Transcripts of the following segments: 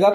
का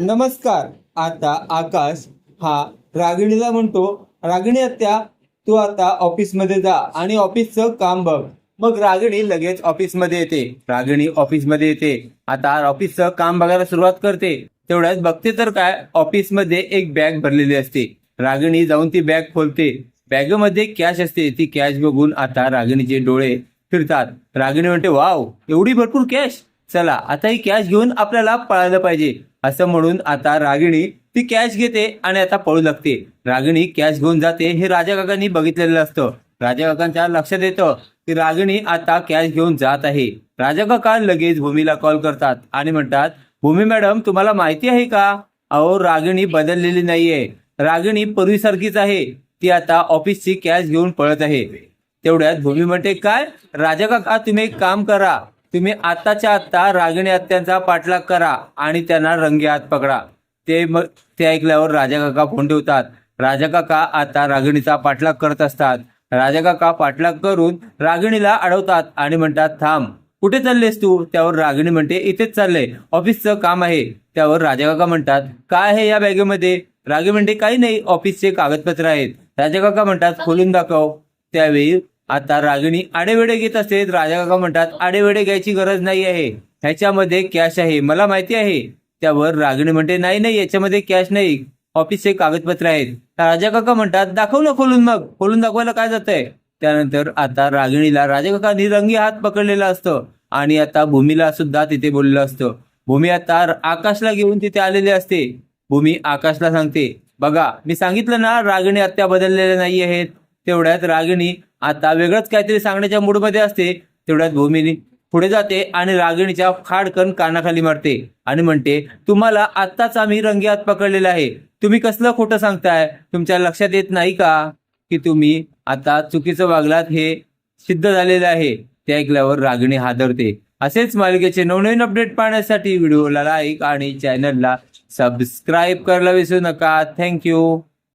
नमस्कार. आता आकाश हा रागिणीला म्हणतो रागिणी आत्या तू आता ऑफिसमध्ये जा आणि ऑफिसचं काम बघ. मग रागिणी लगेच ऑफिसमध्ये येते. रागिणी ऑफिसमध्ये येते. आता ऑफिसचं काम बघायला सुरुवात करते. तेवढ्यात बघते तर काय ऑफिसमध्ये एक बॅग भरलेली असते. रागिणी जाऊन ती बॅग खोलते. बॅगमध्ये कॅश असते. ती कॅश बघून आता रागिणीचे डोळे फिरतात. रागिणी म्हणते वाव एवढी भरपूर कॅश चला आता ही कॅश घेऊन आपल्याला पळायला पाहिजे. असं म्हणून आता रागिणी ती कॅश घेते आणि आता पळू लागते. रागिणी कॅश घेऊन जाते हे राजा काकांनी बघितलेलं असतं. राजा काकांच्या लक्षात येतं की रागिणी आता कॅश घेऊन जात आहे. राजा काका लगेच भूमीला कॉल करतात आणि म्हणतात भूमी मॅडम तुम्हाला माहिती आहे का? अहो रागिणी बदललेली नाहीये. रागिणी पूर्वीसारखीच आहे. ती आता ऑफिसची कॅश घेऊन पळत आहे. तेवढ्यात भूमी म्हणते काय? राजा काका तुम्ही एक काम करा. तुम्ही आत्ताच्या आत्ता रागिणी हत्यांचा पाठलाग करा आणि त्यांना रंगे हात पकडा. ते मग ते ऐकल्यावर राजा काका फोन ठेवतात राजा काका आता रागिणीचा पाठलाग करत असतात. राजा काका पाठलाग करून रागिणीला अडवतात आणि म्हणतात थांब कुठे चाललेस तू? त्यावर रागिणी म्हणते इथेच चाललंय ऑफिसचं काम आहे. त्यावर राजा काका म्हणतात काय आहे या बॅगेमध्ये? रागी म्हणते काही नाही ऑफिसचे कागदपत्र आहेत. राजा काका म्हणतात खोलून दाखव. त्यावेळी आता रागिणी आडेवेडे घेत असते राजा काका म्हणतात आडेवेडे घ्यायची गरज नाही आहे. ह्याच्यामध्ये कॅश आहे. मला माहिती आहे. त्यावर रागिणी म्हणते नाही नाही याच्यामध्ये कॅश नाही. ऑफिसचे कागदपत्र आहेत. राजा काका म्हणतात दाखव ना खोलून मग. खोलून दाखवायला काय जातंय? त्यानंतर आता रागिणीला राजा काकांनी रंगी हात पकडलेला असतं आणि आता भूमीला सुद्धा तिथे बोललेलं असतं. भूमी आता आकाशला घेऊन तिथे आलेली असते. भूमी आकाशला सांगते बघा मी सांगितलं ना रागिणी आत्या बदललेल्या नाही आहेत. तेवढ्यात रागिणी आता वेगळंच काहीतरी सांगण्याच्या मूडमध्ये असते. तेवढ्यात भूमिनी पुढे जाते आणि रागिणीच्या खाडकन कानाखाली मारते आणि म्हणते तुम्हाला आत्ताच आम्ही रंगी हात पकडलेला आहे. तुम्ही कसलं खोटं सांगताय? तुमच्या लक्षात येत नाही का की तुम्ही आता चुकीचं वागलात हे सिद्ध झालेलं आहे? ते ऐकल्यावर रागिणी हादरते. असेच मालिकेचे नवनवीन अपडेट पाहण्यासाठी व्हिडिओला लाईक आणि चॅनलला सबस्क्राईब करायला विसरू नका. थँक्यू